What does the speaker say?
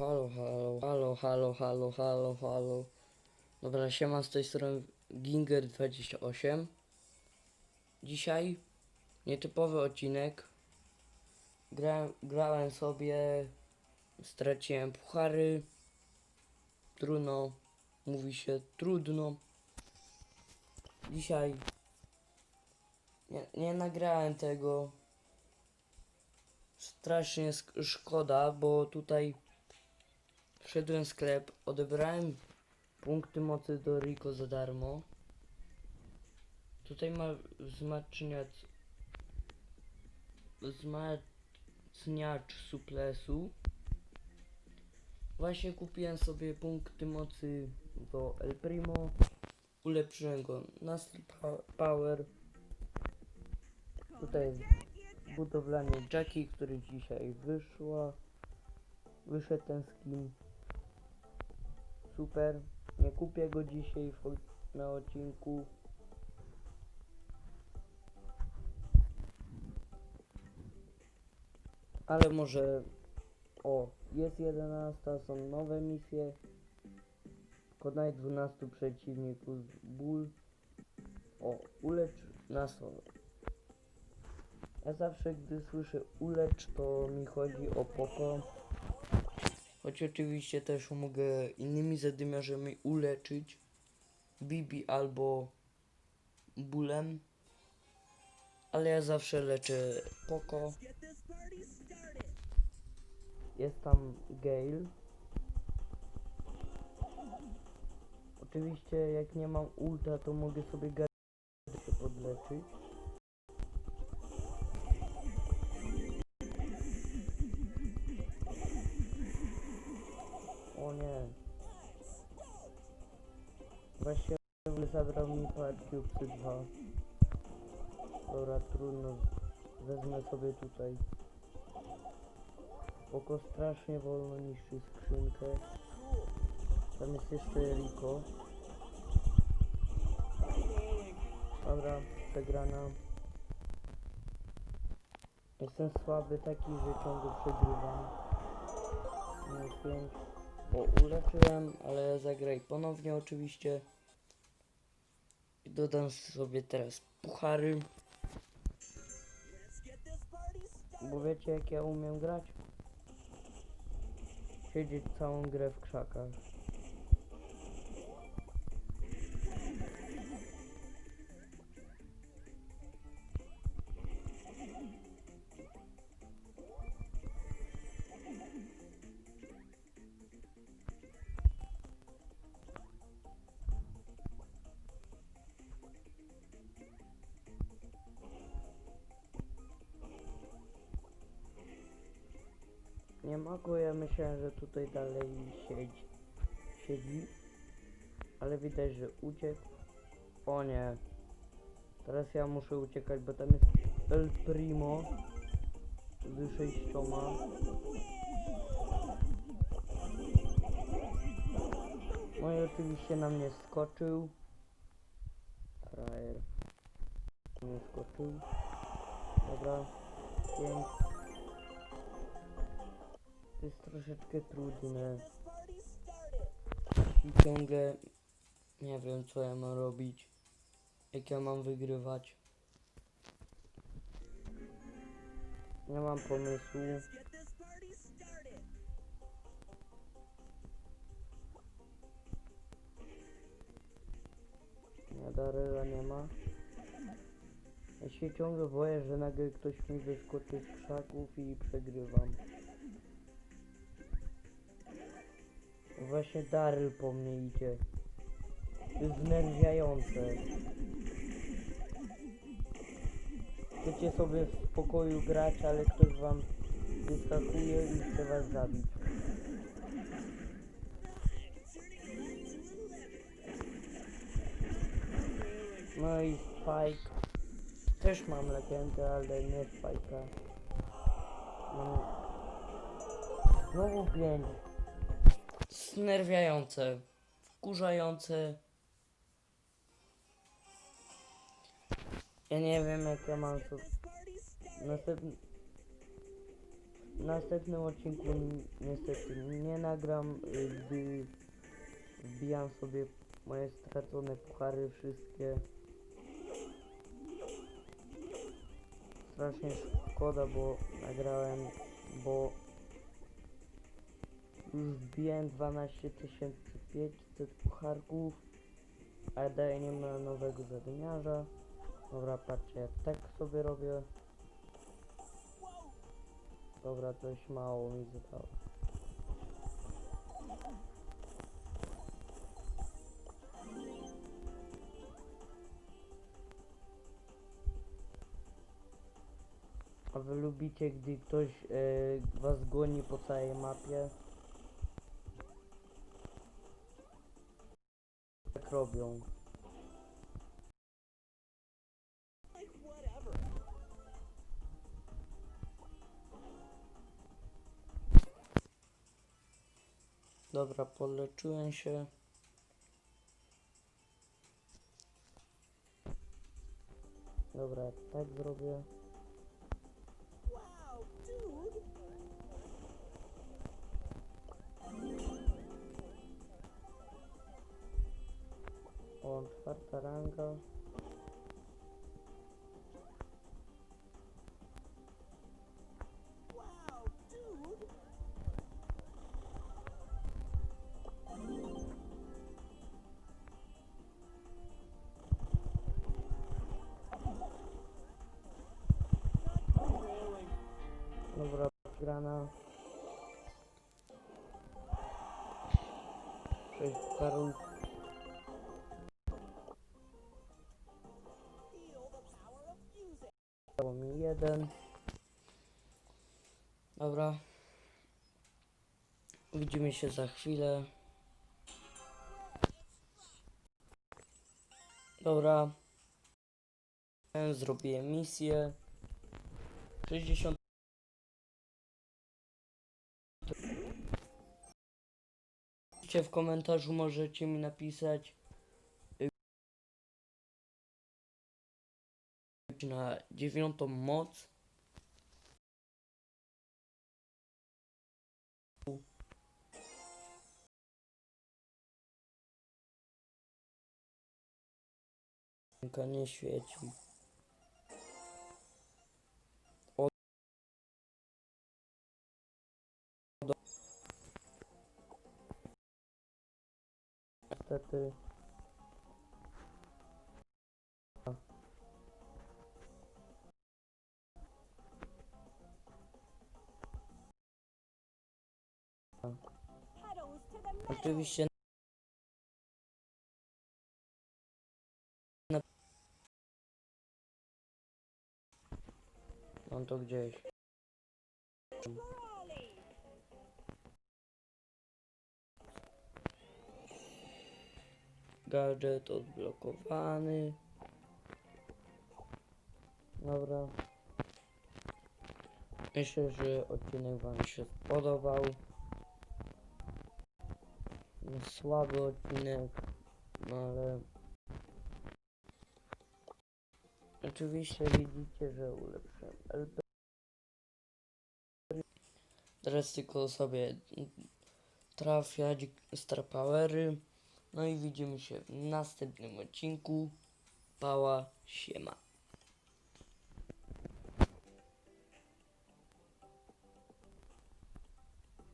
Halo, halo, halo, halo, halo, halo, halo. Dobra, siema z tej strony Ginger28. Dzisiaj nietypowy odcinek. Gra, grałem sobie, straciłem puchary. Trudno, mówi się trudno. Dzisiaj nie, nie nagrałem tego. Strasznie szkoda, bo tutaj Wszedłem w sklep, odebrałem punkty mocy do Rico za darmo. Tutaj ma wzmacniacz wzmacniacz suplesu. Właśnie kupiłem sobie punkty mocy do El Primo. Ulepszyłem go na Power. Tutaj budowlanie Jackie, który dzisiaj wyszła. Wyszedł ten skin. Super. Nie kupię go dzisiaj na odcinku. Ale może... O, jest 11, są nowe misje. Pokonaj 12 przeciwników. Ból. O, ulecz nasowe. Ja zawsze, gdy słyszę ulecz, to mi chodzi o poko. Choć oczywiście też mogę innymi zadymiarzami uleczyć. Bibi albo bólem. Ale ja zawsze leczę poko. Jest tam Gale. Oczywiście jak nie mam ulta to mogę sobie się podleczyć. Właśnie zabrał mi Cubesy 2. Dobra, trudno. Wezmę sobie tutaj. Oko strasznie wolno niszczy skrzynkę. Tam jest jeszcze Rico. Dobra, przegrana. Jestem słaby taki, że ciągle przegrywam. Minus 5. O, uleczyłem, ale zagraj ponownie oczywiście. Dodam sobie teraz puchary. Bo wiecie jak ja umiem grać? Siedzieć całą grę w krzakach. Nie mogło, ja myślałem, że tutaj dalej siedzi, siedzi. Ale widać, że uciekł. O nie. Teraz ja muszę uciekać, bo tam jest El Primo z sześcioma. No i oczywiście na mnie skoczył. Frajer. Nie skoczył. Dobra. Pięć. To jest troszeczkę trudne. I ciągle nie wiem co ja mam robić. Jak ja mam wygrywać. Nie mam pomysłu. Nadaryla nie ma. Ja się ciągle boję, że nagle ktoś mi wyskoczy z krzaków i przegrywam. Właśnie Daryl po mnie idzie. To jest znerwiające. Chcecie sobie w spokoju grać, ale ktoś wam wyskakuje i chce was zabić. No i Spike. Też mam legendę, ale nie Spike'a. Mam... Znowu pięć znerwiające, wkurzające. Ja nie wiem jak ja mam to. Następny. W następnym odcinku ni- niestety nie nagram, y, gdy wbijam sobie moje stracone puchary wszystkie. Strasznie szkoda, bo nagrałem, bo już wbiłem 12 500 pucharków, a daje nie ma nowego zadymiarza. Dobra, patrzcie, jak tak sobie robię. Dobra, coś mało mi zostało. A wy lubicie, gdy ktoś e, was goni po całej mapie? Robią. Dobra, poleczyłem się. Dobra, tak zrobię. charanga Dobra, grana. 6 karów. Jeden. Dobra. Widzimy się za chwilę. Dobra. Zrobiłem misję. 60. Piszcie W komentarzu możecie mi napisać y, na dziewiątą moc. Ręka nie świeci. O- Niestety. Oczywiście. Mam to gdzieś. Gadżet odblokowany. Dobra. Myślę, że odcinek Wam się spodobał. Słaby odcinek, no ale... Oczywiście widzicie, że ulepszyłem LP. Teraz tylko sobie trafiać Star Powery. No i widzimy się w następnym odcinku. Pała siema.